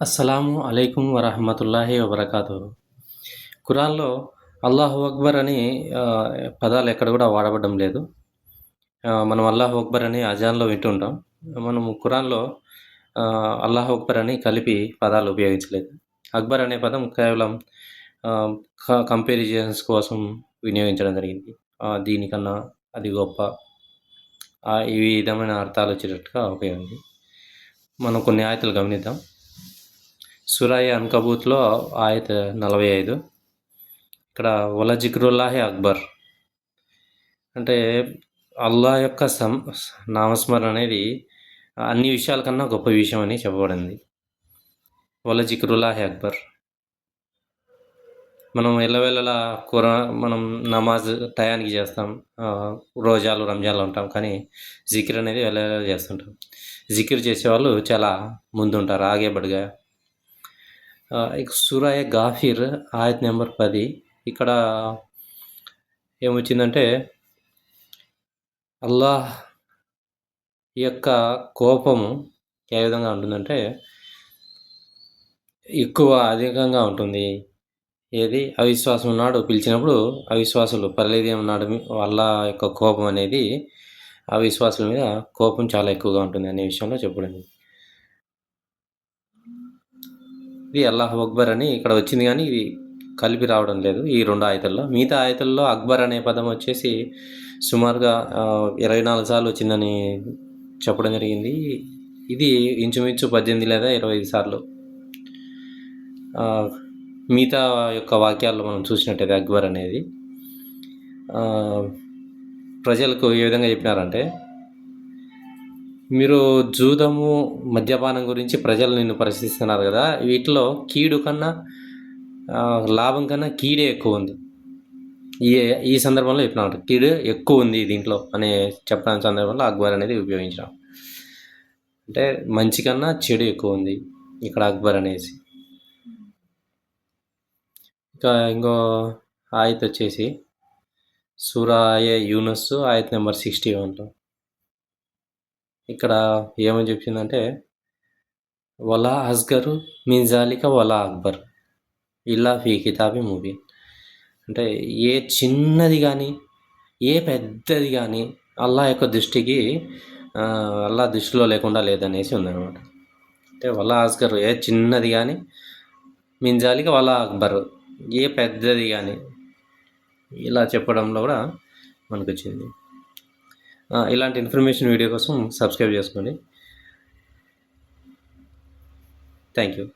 అస్సలాము అలైకుం వరహమతుల్లాహి వబర్కాతు. ఖురాన్లో అల్లాహు అక్బర్ అని పదాలు ఎక్కడ కూడా వాడబడడం లేదు. మనం అల్లాహు అక్బర్ అని అజాన్లో వింటుంటాం. మనం ఖురాన్లో అల్లాహు అక్బర్ అని కలిపి పదాలు ఉపయోగించలేదు. అక్బర్ అనే పదం కేవలం కంపారిజన్స్ కోసం వినియోగించడం జరిగింది. దీనికన్నా అది గొప్ప. ఈ విధమైన అర్థాలు వచ్చేటట్టుగా ఉపయోగింది. మనం కొన్ని ఆయతలు గమనిద్దాం. సురాయి అన్కబూత్లో ఆయత నలభై ఐదు ఇక్కడ వల జిక్రుల్లాహి అక్బర్. అంటే అల్లా యొక్క సం నామస్మరణ అనేది అన్ని విషయాల కన్నా గొప్ప విషయం అని చెప్పబడింది. వల జిక్రుల్లాహి అక్బర్. మనం ఎల్లవేళలా కూర మనం నమాజ్ టయానికి చేస్తాం రోజాలు రంజాన్లు ఉంటాం కానీ జికిర్ అనేది వెళ్ళవేళ చేస్తుంటాం. జికిర్ చేసేవాళ్ళు చాలా ముందుంటారు ఆగేబడిగా ఇక సూరాయ గాఫిర్ ఆయత్ నెంబర్ పది. ఇక్కడ ఏమొచ్చిందంటే అల్లాహ్ యొక్క కోపము ఏ విధంగా ఉంటుందంటే ఎక్కువ అధికంగా ఉంటుంది. ఏది? అవిశ్వాసం నాడు పిలిచినప్పుడు అవిశ్వాసులు పర్లేదేం నాడు వాళ్ళ యొక్క కోపం అనేది అవిశ్వాసుల మీద కోపం చాలా ఎక్కువగా ఉంటుంది అనే విషయంలో చెప్పబడింది ఇది అల్లాహ్ అక్బర్ అని ఇక్కడ వచ్చింది కానీ ఇది కలిపి రావడం లేదు ఈ రెండు ఆయతల్లో. మిగతా ఆయతల్లో అక్బర్ అనే పదం వచ్చేసి సుమారుగా ఇరవై నాలుగు సార్లు వచ్చిందని చెప్పడం జరిగింది. ఇది ఇంచుమించు పద్దెనిమిది లేదా ఇరవై ఐదు సార్లు. మిగతా యొక్క వాక్యాల్లో మనం చూసినట్టయితే అక్బర్ అనేది ప్రజలకు ఏ విధంగా చెప్పినారంటే మీరు జూదము మద్యపానం గురించి ప్రజలు నిన్ను ప్రశ్నిస్తున్నారు కదా. వీటిలో కీడు కన్నా లాభం కన్నా కీడే ఎక్కువ ఉంది. ఈ ఈ సందర్భంలో చెప్పినాడు కీడు ఎక్కువ ఉంది దీంట్లో అనే చెప్పడానికి సందర్భంలో అక్బర్ అనేది ఉపయోగించాం అంటే మంచి కన్నా చెడు ఎక్కువ ఉంది ఇక్కడ అక్బర్ అనేసి. ఇంకా ఇంకో ఆయత్ వచ్చేసి సూరాయ యూనస్ ఆయత్ నెంబర్ సిక్స్టీ వన్లో ఇక్కడ ఏమని చెప్పిందంటే వలా అస్గరు మిన్జాలిక వలా అక్బర్. ఇలా ఫీ కితాబి మూవీ అంటే ఏ చిన్నది కానీ ఏ పెద్దది కానీ అల్లా యొక్క దృష్టికి అల్లా దృష్టిలో లేకుండా లేదనేసి ఉందన్నమాట. అంటే వలా అస్గర్ ఏ చిన్నది కానీ మింజాలిక వలా అక్బర్ ఏ పెద్దది కానీ ఇలా చెప్పడంలో కూడా మనకు వచ్చింది ఇలాంటి ఇన్ఫర్మేషన్ వీడియో కోసం సబ్స్క్రైబ్ చేసుకోండి. Thank you.